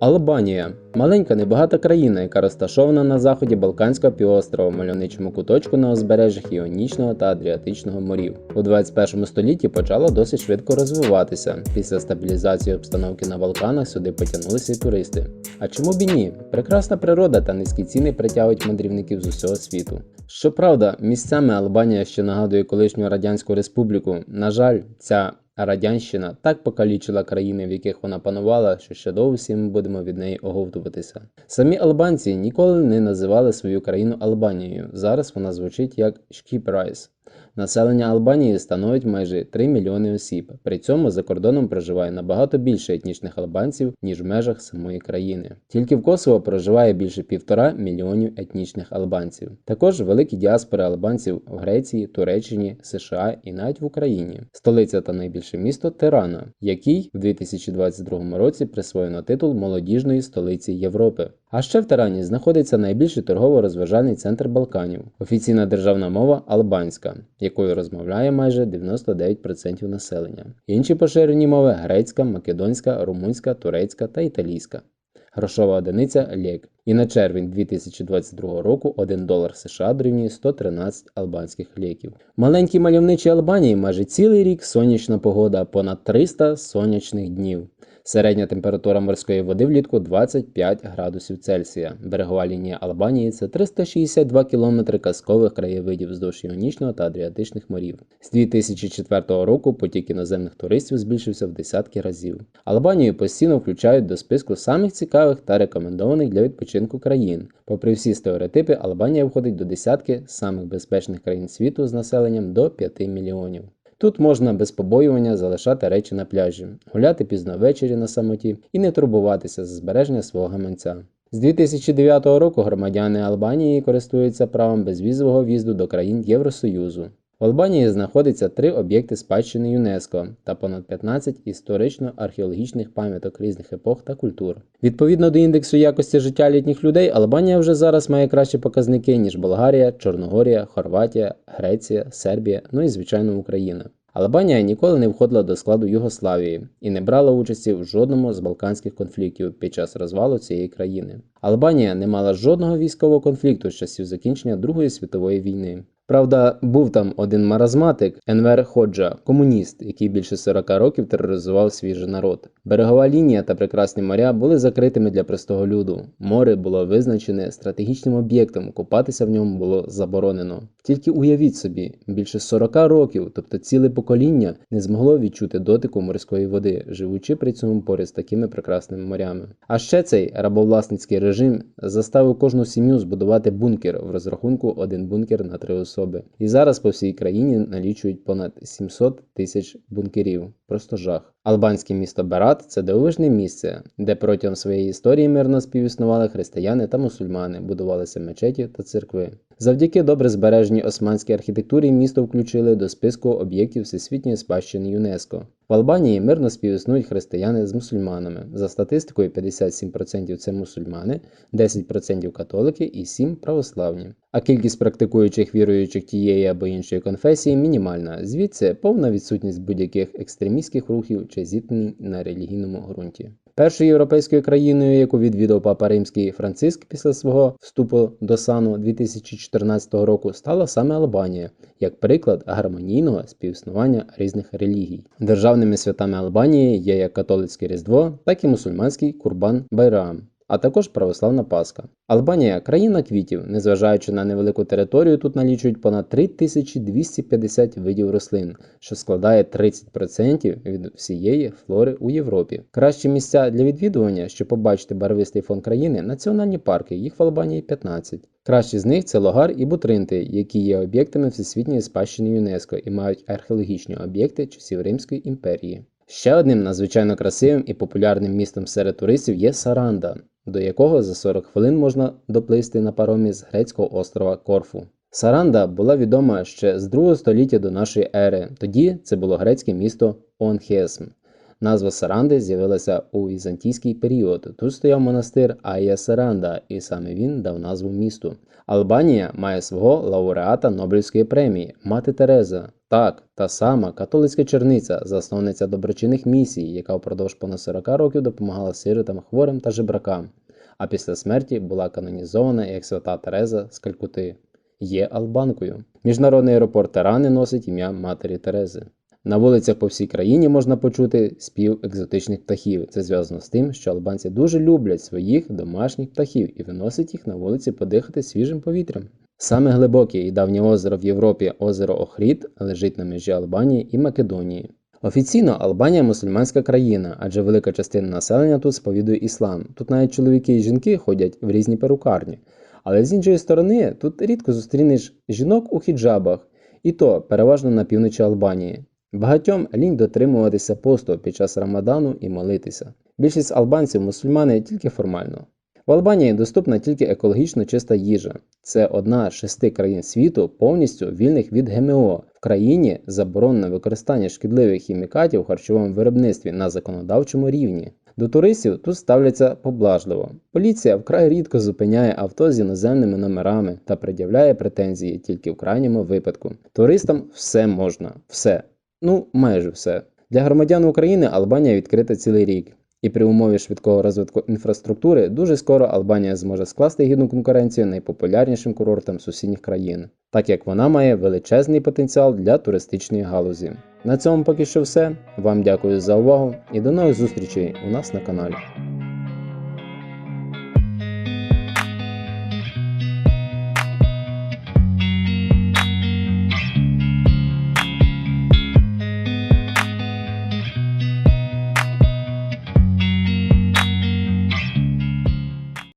Албанія маленька небагата країна, яка розташована на заході Балканського півострова, мальовничому куточку на узбережжях Іонічного та Адріатичного морів. У 21 столітті почала досить швидко розвиватися. Після стабілізації обстановки на Балканах сюди потягнулися й туристи. А чому б і ні? Прекрасна природа та низькі ціни притягують мандрівників з усього світу. Щоправда, місцями Албанія ще нагадує колишню радянську республіку. На жаль, ця Радянщина так покалічила країни, в яких вона панувала, що ще довго ми будемо від неї оговтуватися. Самі албанці ніколи не називали свою країну Албанією. Зараз вона звучить як Шкіпрайс. Населення Албанії становить майже 3 мільйони осіб. При цьому за кордоном проживає набагато більше етнічних албанців, ніж в межах самої країни. Тільки в Косово проживає більше півтора мільйонів етнічних албанців. Також великі діаспори албанців в Греції, Туреччині, США і навіть в Україні. Столиця та найбільше місто Тирана, який в 2022 році присвоєно титул молодіжної столиці Європи. А ще в Тирані знаходиться найбільший торгово-розважальний центр Балканів. Офіційна державна мова албанська, якою розмовляє майже 99% населення. Інші поширені мови грецька, македонська, румунська, турецька та італійська. Грошова одиниця лек. І на червень 2022 року 1 долар США дорівнює 113 албанських ліків. Маленькій мальовничій Албанії майже цілий рік сонячна погода, понад 300 сонячних днів. Середня температура морської води влітку 25 градусів Цельсія. Берегова лінія Албанії це 362 кілометри казкових краєвидів вздовж Іонічного та Адріатичних морів. З 2004 року потік іноземних туристів збільшився в десятки разів. Албанію постійно включають до списку самих цікавих та рекомендованих для відпочинку країн. Попри всі стереотипи, Албанія входить до десятки самих безпечних країн світу з населенням до 5 мільйонів. Тут можна без побоювання залишати речі на пляжі, гуляти пізно ввечері на самоті і не турбуватися за збереження свого гаманця. З 2009 року громадяни Албанії користуються правом безвізового в'їзду до країн Євросоюзу. В Албанії знаходиться три об'єкти спадщини ЮНЕСКО та понад 15 історично-археологічних пам'яток різних епох та культур. Відповідно до індексу якості життя літніх людей, Албанія вже зараз має кращі показники, ніж Болгарія, Чорногорія, Хорватія, Греція, Сербія, ну і звичайно Україна. Албанія ніколи не входила до складу Югославії і не брала участі в жодному з балканських конфліктів під час розвалу цієї країни. Албанія не мала жодного військового конфлікту з часів закінчення Другої світової війни. Правда, був там один маразматик Енвер Ходжа, комуніст, який більше 40 років тероризував свій же народ. Берегова лінія та прекрасні моря були закритими для простого люду. Море було визначене стратегічним об'єктом, купатися в ньому було заборонено. Тільки уявіть собі, більше 40 років, тобто ціле покоління, не змогло відчути дотику морської води, живучи при цьому поряд з такими прекрасними морями. А ще цей рабовласницький режим заставив кожну сім'ю збудувати бункер в розрахунку один бункер на три особи. І зараз по всій країні налічують понад 700 тисяч бункерів. Просто жах. Албанське місто Берат це дивовижне місце, де протягом своєї історії мирно співіснували християни та мусульмани, будувалися мечеті та церкви. Завдяки добре збереженій османській архітектурі місто включили до списку об'єктів всесвітньої спадщини ЮНЕСКО. В Албанії мирно співіснують християни з мусульманами. За статистикою, 57% це мусульмани, 10% католики і 7% православні. А кількість практикуючих віруючих тієї або іншої конфесії мінімальна. Звідси повна відсутність будь-яких екстремістських рухів чи зіткнень на релігійному ґрунті. Першою європейською країною, яку відвідав папа Римський Франциск після свого вступу до сану 2014 року, стала саме Албанія, як приклад гармонійного співіснування різних релігій. Державними святами Албанії є як католицьке Різдво, так і мусульманський Курбан Байрам. А також православна Пасха. Албанія країна квітів, незважаючи на невелику територію, тут налічують понад 3250 видів рослин, що складає 30% від всієї флори у Європі. Кращі місця для відвідування, щоб побачити барвистий фон країни, національні парки, їх в Албанії 15. Кращі з них це Логар і Бутринти, які є об'єктами всесвітньої спадщини ЮНЕСКО і мають археологічні об'єкти часів Римської імперії. Ще одним надзвичайно красивим і популярним містом серед туристів є Саранда, до якого за 40 хвилин можна доплисти на паромі з грецького острова Корфу. Саранда була відома ще з 2 століття до нашої ери. Тоді це було грецьке місто Онхесм. Назва Саранди з'явилася у візантійський період. Тут стояв монастир Айя Саранда, і саме він дав назву місту. Албанія має свого лауреата Нобелівської премії, мати Тереза. Так, та сама католицька черниця, засновниця доброчинних місій, яка впродовж понад 40 років допомагала сиротам, хворим та жебракам, а після смерті була канонізована як свята Тереза з Калькути. Є албанкою. Міжнародний аеропорт Тирани носить ім'я матері Терези. На вулицях по всій країні можна почути спів екзотичних птахів. Це зв'язано з тим, що албанці дуже люблять своїх домашніх птахів і виносять їх на вулиці подихати свіжим повітрям. Саме глибоке і давнє озеро в Європі, озеро Охрід, лежить на межі Албанії і Македонії. Офіційно Албанія мусульманська країна, адже велика частина населення тут сповідує іслам. Тут навіть чоловіки і жінки ходять в різні перукарні. Але з іншої сторони, тут рідко зустрінеш жінок у хіджабах, і то переважно на півночі Албанії. Багатьом лінь дотримуватися посту під час Рамадану і молитися. Більшість албанців мусульмани тільки формально. В Албанії доступна тільки екологічно чиста їжа. Це одна з шести країн світу повністю вільних від ГМО. В країні заборонено використання шкідливих хімікатів в харчовому виробництві на законодавчому рівні. До туристів тут ставляться поблажливо. Поліція вкрай рідко зупиняє авто з іноземними номерами та пред'являє претензії тільки в крайньому випадку. Туристам все можна, все. Ну, майже все. Для громадян України Албанія відкрита цілий рік. І при умові швидкого розвитку інфраструктури дуже скоро Албанія зможе скласти гідну конкуренцію найпопулярнішим курортам сусідніх країн, так як вона має величезний потенціал для туристичної галузі. На цьому поки що все. Вам дякую за увагу і до нових зустрічей у нас на каналі.